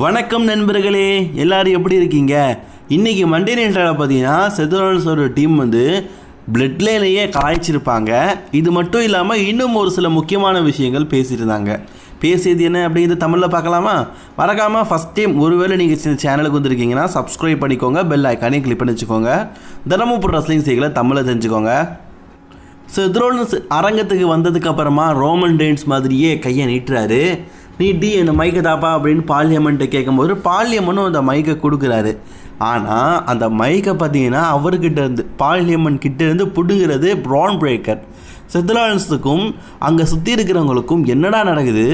வணக்கம் நண்பர்களே எல்லாரும் எப்படி இருக்கீங்க? இன்னைக்கு மண்டே நேற்றால் பார்த்தீங்கன்னா செதரோல்ஸோட டீம் வந்து பிளட் காய்ச்சிருப்பாங்க. இது மட்டும் இல்லாமல் இன்னும் ஒரு சில முக்கியமான விஷயங்கள் பேசியிருந்தாங்க. பேசியது என்ன அப்படிங்கிறது தமிழில் பார்க்கலாமா? மறக்காமல் ஃபஸ்ட் டைம் ஒருவேளை நீங்கள் இந்த சேனலுக்கு வந்திருக்கீங்கன்னா சப்ஸ்கிரைப் பண்ணிக்கோங்க பெல் ஐக்கானே கிளிக் பண்ணி வச்சுக்கோங்க தினமும் போடுற ரஸ்லிங் செய்களை தமிழில் தெரிஞ்சுக்கோங்க. ஸோ அரங்கத்துக்கு வந்ததுக்கப்புறமா ரோமன் டெயின்ஸ் மாதிரியே கையை நீட்டுறாரு. நீ டி இந்த மைக்கை தாப்பா அப்படின்னு பார்லியமெண்ட்டை கேட்கும்போது பார்லியமனும் அந்த மைக்கை கொடுக்குறாரு. ஆனால் அந்த மைக்கை பார்த்தீங்கன்னா அவர்கிட்ட இருந்து பார்லியமன் கிட்ட இருந்து பிடுங்கிறது ப்ரான் பிரேக்கர் செத்லான்ஸுக்கும் அங்கே சுற்றி இருக்கிறவங்களுக்கும் என்னடா நடக்குது?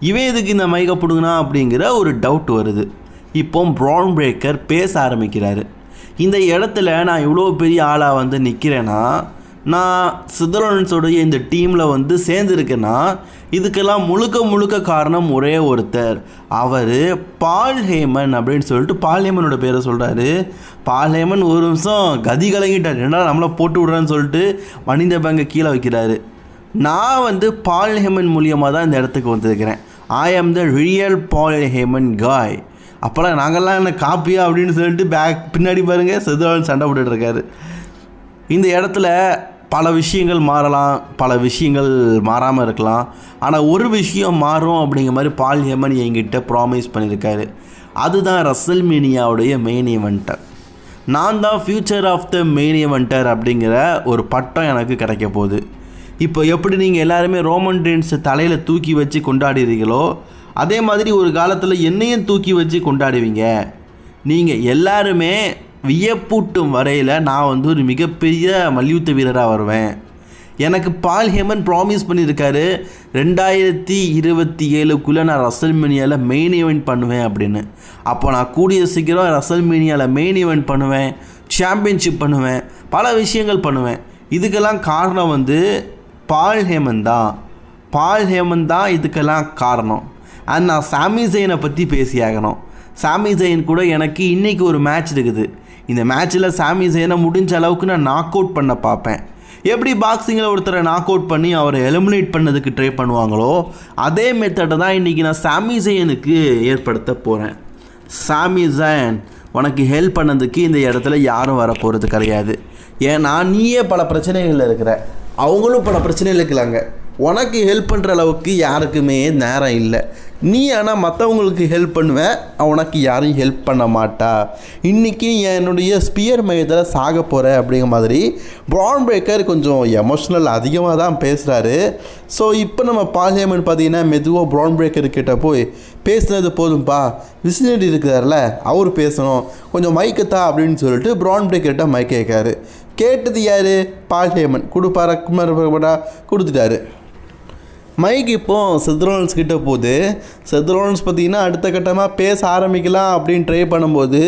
இவன் எதுக்கு இந்த மைக்கை பிடுங்கினா அப்படிங்கிற ஒரு டவுட் வருது. இப்போ ப்ரான் பிரேக்கர் பேச ஆரம்பிக்கிறாரு. இந்த இடத்துல நான் இவ்வளோ பெரிய ஆளாக வந்து நிற்கிறேன்னா நான் சிதலன்ஸோடைய இந்த டீமில் வந்து சேர்ந்துருக்கேன்னா இதுக்கெல்லாம் முழுக்க முழுக்க காரணம் ஒரே ஒருத்தர். அவர் பால் ஹேமன் அப்படின்னு சொல்லிட்டு பால் ஹேமனோட பேரை சொல்கிறாரு பால் ஹேமன் ஒரு நிமிஷம் கதி கலங்கிட்டார். என்னடா நம்மளை போட்டு விடுறேன்னு சொல்லிட்டு மனித பேங்கை கீழே வைக்கிறாரு. நான் வந்து பால் ஹேமன் மூலியமாக தான் இந்த இடத்துக்கு வந்திருக்கிறேன். ஐ ஆம் த ரியல் பால் ஹேமன் காய் அப்போல்லாம் நாங்கள்லாம் என்ன காப்பியா அப்படின்னு சொல்லிட்டு பேக் பின்னாடி பாருங்கள் சிதலன் சண்டை போட்டுட்ருக்காரு இந்த இடத்துல பல விஷயங்கள் மாறலாம் பல விஷயங்கள் மாறாமல் இருக்கலாம். ஆனால் ஒரு விஷயம் மாறும் அப்படிங்கிற மாதிரி பால் ஹெமன் என்கிட்ட ப்ராமிஸ் பண்ணியிருக்காரு. அதுதான் ரசல் மீனியாவுடைய மெயின் ஈவெண்ட்டர் நான் தான் future of the main eventer அப்படிங்கிற ஒரு பட்டம் எனக்கு கிடைக்க போகுது. இப்போ எப்படி நீங்கள் எல்லாருமே ரோமன் ட்ரீன்ஸை தலையில் தூக்கி வச்சு கொண்டாடுறீங்களோ அதே மாதிரி ஒரு காலத்தில் என்னையும் தூக்கி வச்சு கொண்டாடுவீங்க. நீங்கள் எல்லாருமே வியப்பூட்டும் வரையில் நான் வந்து ஒரு மிகப்பெரிய மல்யுத்த வீரராக வருவேன். எனக்கு பால் ஹேமன் ப்ராமிஸ் பண்ணியிருக்காரு ரெண்டாயிரத்தி இருபத்தி ஏழுக்குள்ளே நான் ரசல் மீனியாவில் மெயின் ஈவெண்ட் பண்ணுவேன் அப்படின்னு. அப்போ நான் கூடிய சீக்கிரம் ரசல் மீனியாவில் மெயின் ஈவெண்ட் பண்ணுவேன் சாம்பியன்ஷிப் பண்ணுவேன் பல விஷயங்கள் பண்ணுவேன். இதுக்கெல்லாம் காரணம் வந்து பால் ஹேமன் தான். பால் ஹேமன் தான் இதுக்கெல்லாம் காரணம். அண்ட் நான் சாமி ஜெயினை பற்றி பேசியாகணும். சாமி ஜெயின் கூட எனக்கு இன்றைக்கி ஒரு மேட்ச் இருக்குது. இந்த மேட்ச்சில் சாமி சேனை முடிஞ்ச அளவுக்கு நான் நாக் அவுட் பண்ண பார்ப்பேன். எப்படி பாக்ஸிங்கில் ஒருத்தரை நாக் அவுட் பண்ணி அவரை எலிமினேட் பண்ணதுக்கு ட்ரை பண்ணுவாங்களோ அதே மெத்தடை தான் இன்றைக்கி நான் சாமி ஜெயனுக்கு ஏற்படுத்த போகிறேன் சாமி ஜெயன் உனக்கு ஹெல்ப் பண்ணதுக்கு இந்த இடத்துல யாரும் வர போகிறது கிடையாது. ஏன்னா நீயே பல பிரச்சனைகளில் இருக்கிற. அவங்களும் பல பிரச்சனைகள் இருக்கலாங்க. உனக்கு ஹெல்ப் பண்ணுற அளவுக்கு யாருக்குமே நேரம் இல்லை. நீ ஆனால் மற்றவங்களுக்கு ஹெல்ப் பண்ணுவேன் உனக்கு யாரும் ஹெல்ப் பண்ண மாட்டா. இன்றைக்கி என்னுடைய ஸ்பியர் மையத்தில் சாக போகிற அப்படிங்கிற மாதிரி ப்ரான் பிரேக்கர் கொஞ்சம் எமோஷ்னல் அதிகமாக தான் பேசுகிறாரு ஸோ இப்போ நம்ம பார்லிமெண்ட் பார்த்தீங்கன்னா மெதுவாக ப்ரான் பிரேக்கர் கிட்ட போய் பேசுனது போதும்பா. விசினரி இருக்கிறார்ல அவர் பேசணும். கொஞ்சம் மைக்கத்தா அப்படின்னு சொல்லிட்டு ப்ரான் பிரேக்கர்கிட்ட மைக் கேட்காரு கேட்டது யார்? பார்லிமெண்ட் கொடுப்பாரா? குமார் கொடுத்துட்டாரு. மைக் இப்போ செத்ரோன்ஸ் கிட்ட போகுது. செத்ரோன்ஸ் பார்த்தீங்கன்னா அடுத்த கட்டமாக பேச ஆரம்பிக்கலாம் அப்படின்னு ட்ரை பண்ணும்போது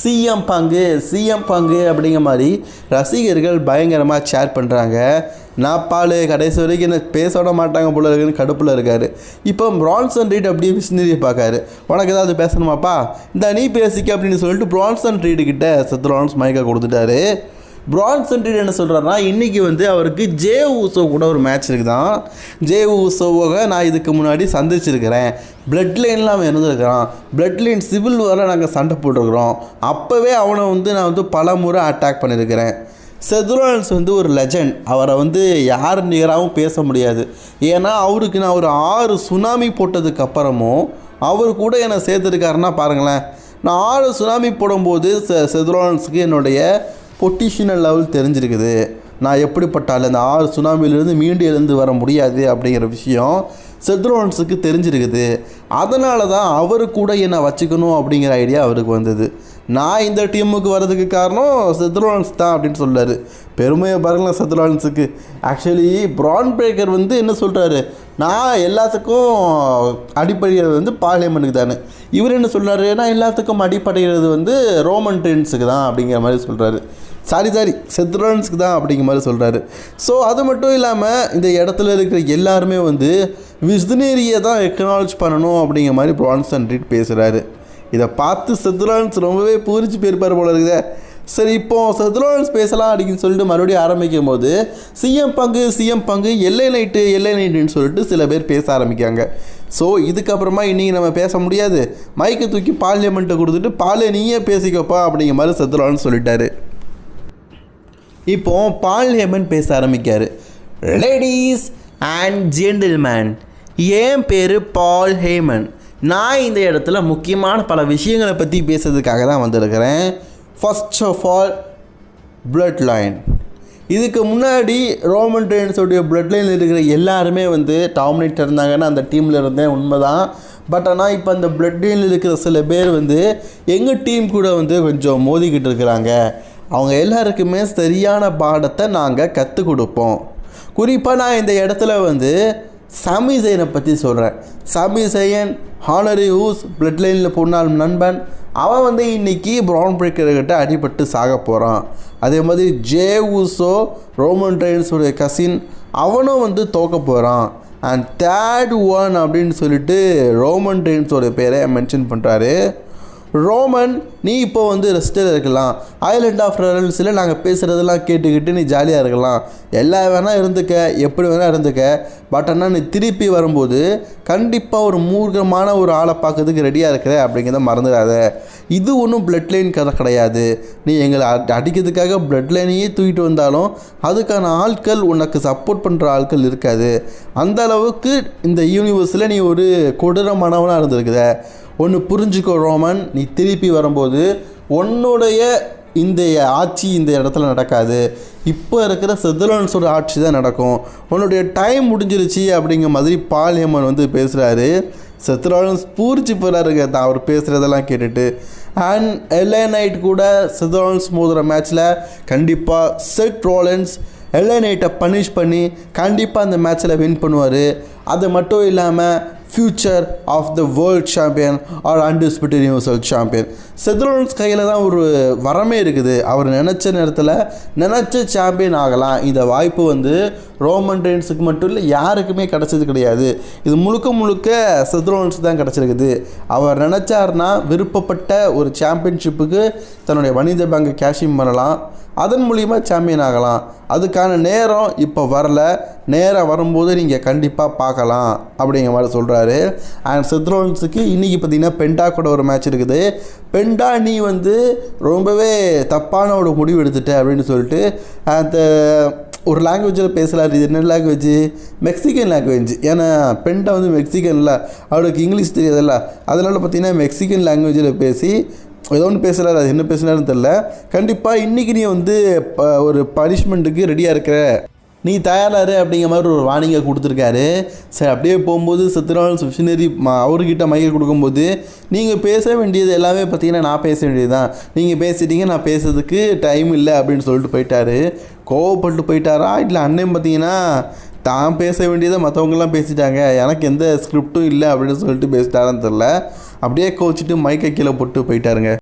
சிஎம் பங்கு சிஎம் பங்கு அப்படிங்கிற மாதிரி ரசிகர்கள் பயங்கரமாக ஷேர் பண்ணுறாங்க நாப்பால் கடைசி வரைக்கும் என்ன பேச விட மாட்டாங்க போல இருக்குன்னு கடுப்பில் இருக்கார். இப்போ பிரான்சன் ரீட் அப்படியே மிஷினரியை பார்க்காரு. உனக்கு ஏதாவது பேசணுமாப்பா? இந்த நீ பேசிக்க அப்படின்னு சொல்லிட்டு பிரான்சன் ரீடு கிட்ட செத்ரோன்ஸ் மைக்கை கொடுத்துட்டாரு. பிரான்சன் சென்ட்ரி என்ன சொல்கிறாருன்னா இன்றைக்கி வந்து அவருக்கு ஜே ஊசோ கூட ஒரு மேட்ச் இருக்குதான். ஜே ஊசோவை நான் இதுக்கு முன்னாடி சந்திச்சிருக்கிறேன். பிளட் லைன்லாம் அவன் இருந்திருக்கிறான். பிளட் லைன் சிவில் வர நாங்கள் சண்டை போட்டிருக்கிறோம். அப்போவே அவனை வந்து நான் வந்து பல முறை அட்டாக் பண்ணியிருக்கிறேன். செதுரான்ஸ் வந்து ஒரு லெஜண்ட் அவரை வந்து யார் நிகராகவும் பேச முடியாது. ஏன்னா அவருக்கு நான் ஒரு ஆறு சுனாமி போட்டதுக்கப்புறமும் அவர் கூட என்னை சேர்த்துருக்காருன்னா பாருங்களேன். நான் ஆறு சுனாமி போடும்போது செ செதுரான்ஸுக்கு என்னுடைய பொட்டிஷனல் லெவல் தெரிஞ்சிருக்குது. நான் எப்படிப்பட்டாலும் இந்த ஆறு சுனாமியிலேருந்து மீண்டு எழுந்து வர முடியாது அப்படிங்கிற விஷயம் செத்ரோன்ஸுக்கு தெரிஞ்சிருக்குது. அதனால தான் அவர் கூட என்னை வச்சுக்கணும் அப்படிங்கிற ஐடியா அவருக்கு வந்தது. நான் இந்த டீமுக்கு வர்றதுக்கு காரணம் செத்ரோன்ஸ் தான் அப்படின்னு சொல்கிறார் பெருமையை பாருங்களேன் செத்ரோன்ஸுக்கு. ஆக்சுவலி ப்ரான் பிரேக்கர் வந்து என்ன சொல்கிறாரு நான் எல்லாத்துக்கும் அடிப்படைகிறது வந்து பார்லிமெண்ட்டுக்கு தானே. இவர் என்ன சொல்கிறாரு நான் எல்லாத்துக்கும் அடிப்படைகிறது வந்து ரோமன் டென்ஸுக்கு தான் அப்படிங்கிற மாதிரி சொல்கிறாரு சாரி சாரி செத்ரோன்ஸுக்கு தான் அப்படிங்கிற மாதிரி சொல்கிறாரு ஸோ அது மட்டும் இல்லாமல் இந்த இடத்துல இருக்கிற எல்லாருமே வந்து விஸ்னேரியை தான் எக்னாலஜ் பண்ணணும் அப்படிங்கிற மாதிரி பிரான்சன் ரீட் பேசுகிறாரு இதை பார்த்து செத்ரான்ஸ் ரொம்பவே பூரிச்சு போயிருப்பார் போல இருக்குதே. சரி இப்போ செத்ரோன்ஸ் பேசலாம் அப்படின்னு சொல்லிட்டு மறுபடியும் ஆரம்பிக்கும் போது சிஎம் பங்கு சிஎம் பங்கு எல்லை நைட்டு எல்லை நைட்டுன்னு சொல்லிட்டு சில பேர் பேச ஆரம்பிக்காங்க ஸோ இதுக்கப்புறமா இன்றைக்கி நம்ம பேச முடியாது. மைக்கை தூக்கி பார்லிமெண்ட்டை கொடுத்துட்டு பாலே நீயே பேசிக்கப்பா அப்படிங்கிற மாதிரி செத்துலான்னு சொல்லிட்டாரு. இப்போ பால் ஹேமன் பேச ஆரம்பிக்கார் லேடிஸ் அண்ட் ஜென்டில்மேன் என் பேர் பால் ஹேமன். நான் இந்த இடத்துல முக்கியமான பல விஷயங்களை பற்றி பேசுறதுக்காக தான் வந்திருக்கிறேன். First of all bloodline இதுக்கு முன்னாடி ரோமன் ரெயின்ஸோடைய பிளட் லைனில் இருக்கிற எல்லாருமே வந்து டாமினேட் இருந்தாங்கன்னா அந்த டீமில் இருந்தேன் உண்மைதான். பட் ஆனால் இப்போ அந்த பிளட் லைனில் இருக்கிற சில பேர் வந்து எங்கள் டீம் கூட வந்து கொஞ்சம் மோதிக்கிட்டு இருக்கிறாங்க. அவங்க எல்லாருக்குமே சரியான பாடத்தை நாங்கள் கற்றுக் கொடுப்போம் குறிப்பாக நான் இந்த இடத்துல வந்து சாமி பற்றி சொல்கிறேன் சாமி ஜெயன் ஹானரி ஹூஸ் பிளட் லைனில் பொண்ணால் நண்பன் அவன் வந்து இன்னைக்கு ப்ரௌன் பிரேக்கர்கிட்ட அடிபட்டு சாக போகிறான் அதே மாதிரி ஜே ஊசோ ரோமன் ட்ரெயின்ஸோடைய கசின் அவனும் வந்து தோக்க போகிறான் அண்ட் தேர்ட் ஒன் அப்படின்னு சொல்லிட்டு ரோமன் ட்ரெயின்ஸோட பேரை மென்ஷன் பண்ணுறாரு ரோமன் நீ இப்போ வந்து ரெஸ்ட்டில் இருக்கலாம். ஐலண்ட் ஆஃப் ரரல்ஸில் நாங்கள் பேசுகிறதெல்லாம் கேட்டுக்கிட்டு நீ ஜாலியாக இருக்கலாம். எல்லா வேணால் இருந்துக்க எப்படி வேணால் இருந்துக்க. பட் ஆனால் நீ திருப்பி வரும்போது கண்டிப்பாக ஒரு மூர்க்கமான ஒரு ஆளை பார்க்கறதுக்கு ரெடியாக இருக்கிற அப்படிங்கிறத மறந்துடாத. இது ஒன்றும் பிளட் லைன் கதை கிடையாது. நீ எங்களை அடி- அடிக்கிறதுக்காக பிளட் லைனையே தூக்கிட்டு வந்தாலும் அதுக்கான ஆட்கள் உனக்கு சப்போர்ட் பண்ணுற ஆட்கள் இருக்காது. அந்த அளவுக்கு இந்த யூனிவர்ஸில் நீ ஒரு கொடூரமானவனாக இருந்திருக்குத ஒன்று புரிஞ்சுக்கோ ரோமன். நீ திருப்பி வரும்போது உன்னுடைய இந்த ஆட்சி இந்த இடத்துல நடக்காது. இப்போ இருக்கிற செதுலன்ஸோட ஆட்சி தான் நடக்கும். உன்னுடைய டைம் முடிஞ்சிருச்சு அப்படிங்கிற மாதிரி பாலியம்மன் வந்து பேசுகிறாரு செத்ராலன்ஸ் பூரிச்சு போகிறாருங்க தான் அவர் பேசுகிறதெல்லாம் கேட்டுட்டு. அண்ட் எல்ஏ நைட் கூட செத்ராலன்ஸ் மோதுகிற மேட்ச்சில் கண்டிப்பாக செட் ரோலன்ஸ் எல்ஏ நைட்டை பனிஷ் பண்ணி கண்டிப்பாக அந்த மேட்ச்சில் வின் பண்ணுவார். அது மட்டும் இல்லாமல் future of the world champion or undisputed universal champion செத்ரோன்ஸ் கையில் தான் ஒரு வரமே இருக்குது. அவர் நினச்ச நேரத்தில் நினச்ச சாம்பியன் ஆகலாம். இந்த வாய்ப்பு வந்து ரோமன் ரெயின்ஸுக்கு மட்டும் இல்லை யாருக்குமே கிடச்சது கிடையாது. இது முழுக்க முழுக்க செத்ரோன்ஸ் தான் கிடச்சிருக்குது. அவர் நினச்சார்னா விருப்பப்பட்ட ஒரு சாம்பியன்ஷிப்புக்கு தன்னுடைய வணிக பேங்கை கேஷிங் பண்ணலாம். அதன் மூலிமா சாம்பியன் ஆகலாம். அதுக்கான நேரம் இப்போ வரல. நேரம் வரும்போது நீங்கள் கண்டிப்பாக பார்க்கலாம் அப்படிங்கிற மாதிரி சொல்கிறாரு அண்ட் சித்ரோன்ஸுக்கு இன்றைக்கி பார்த்தீங்கன்னா பெண்டா கூட ஒரு மேட்ச் இருக்குது. பெண்டா நீ வந்து ரொம்பவே தப்பான ஒரு முடிவு எடுத்துட்ட அப்படின்னு சொல்லிட்டு அந்த ஒரு லாங்குவேஜில் பேசலாரு இது என்ன லாங்குவேஜ் மெக்சிகன் லாங்குவேஜ் ஏன்னா பெண்டா வந்து மெக்சிகன்ல அவளுக்கு இங்கிலீஷ் தெரியாதுல்ல. அதனால் பார்த்தீங்கன்னா மெக்சிகன் லாங்குவேஜில் பேசி ஏதோ ஒன்று பேசுகிறாரு அது என்ன பேசுனாருன்னு தெரில கண்டிப்பாக இன்றைக்கி நீ வந்து ப- ஒரு பனிஷ்மெண்ட்டுக்கு ரெடியாக இருக்கிற. நீ தயாராரு அப்படிங்கிற மாதிரி ஒரு வார்னிங்கை கொடுத்துருக்காரு. சரி அப்படியே போகும்போது சத்யநாராயண் மிஷினரி அவர்கிட்ட மைக்கை கொடுக்கும்போது நீங்கள் பேச வேண்டியது எல்லாமே பார்த்தீங்கன்னா நான் பேச வேண்டியது தான் நீங்கள் பேசிட்டீங்க நான் பேசுறதுக்கு டைம் இல்லை அப்படின்னு சொல்லிட்டு போயிட்டாரு. கோவப்பட்டு போயிட்டாரா? இல்லை அண்ணன் பார்த்தீங்கன்னா தான் பேச வேண்டியதை மற்றவங்கெல்லாம் பேசிட்டாங்க. எனக்கு எந்த ஸ்கிரிப்டும் இல்லை அப்படின்னு சொல்லிட்டு பேசிட்டாரான்னு தெரில அப்படியே கோச்சிட்டு மைக்கை கீழே போட்டு போயிட்டாருங்க.